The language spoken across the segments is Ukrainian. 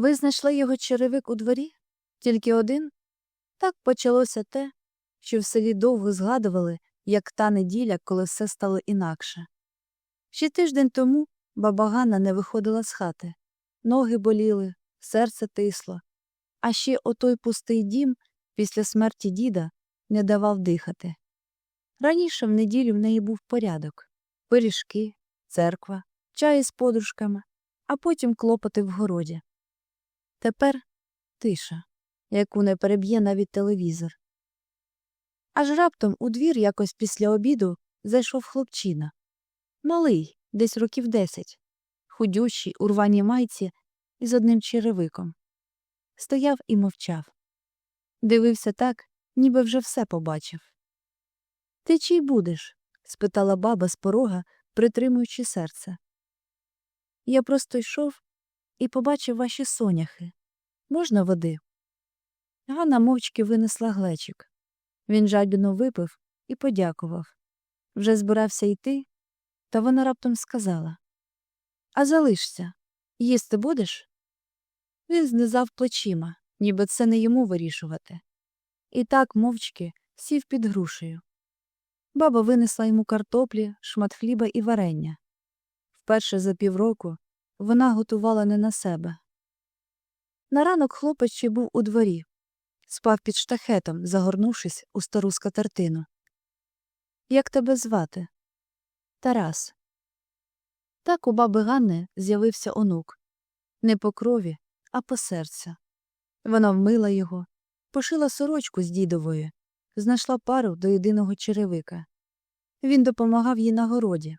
Ви знайшли його черевик у дворі? Тільки один? Так почалося те, що в селі довго згадували, як та неділя, коли все стало інакше. Ще тиждень тому баба Ганна не виходила з хати. Ноги боліли, серце тисло. А ще отой пустий дім після смерті діда не давав дихати. Раніше в неділю в неї був порядок пиріжки, церква, чай з подружками, а потім клопоти в городі. Тепер тиша, яку не переб'є навіть телевізор. Аж раптом у двір якось після обіду зайшов хлопчина. Малий, десь років десять, худющий, у рваній майці і з одним черевиком. Стояв і мовчав. Дивився так, ніби вже все побачив. Ти чий будеш? спитала баба з порога, притримуючи серце. Я просто йшов і побачив ваші соняхи. Можна води? Ганна мовчки винесла глечик. Він жадібно випив і подякував. Вже збирався йти, та вона раптом сказала А залишся, їсти будеш? Він знизав плечима, ніби це не йому вирішувати. І так мовчки сів під грушею. Баба винесла йому картоплі, шмат хліба і варення. Вперше за півроку вона готувала не на себе. На ранок хлопець ще був у дворі, спав під штахетом, загорнувшись у стару скатертину. Як тебе звати? Тарас. Так у баби Ганни з'явився онук. Не по крові, а по серцю. Вона вмила його, пошила сорочку з дідової, знайшла пару до єдиного черевика. Він допомагав їй на городі,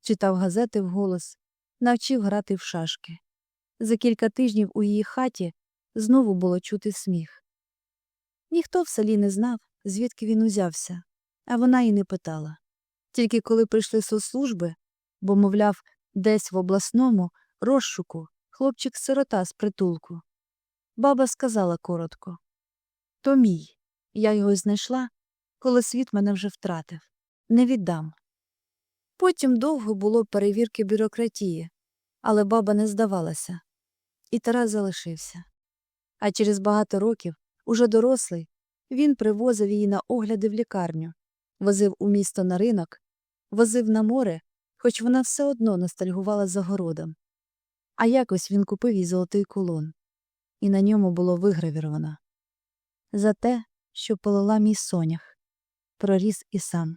читав газети вголос, навчив грати в шашки. За кілька тижнів у її хаті знову було чути сміх. Ніхто в селі не знав, звідки він узявся, а вона й не питала. Тільки коли прийшли соцслужби, бо, мовляв, десь в обласному розшуку хлопчик-сирота з притулку. Баба сказала коротко То мій. Я його знайшла, коли світ мене вже втратив. Не віддам. Потім довго було перевірки бюрократії, але баба не здавалася. І Тарас залишився. А через багато років, уже дорослий, він привозив її на огляди в лікарню, возив у місто на ринок, возив на море, хоч вона все одно ностальгувала за городом. А якось він купив їй золотий кулон, і на ньому було вигравіровано за те, що полила мій сонях, проріс і сам.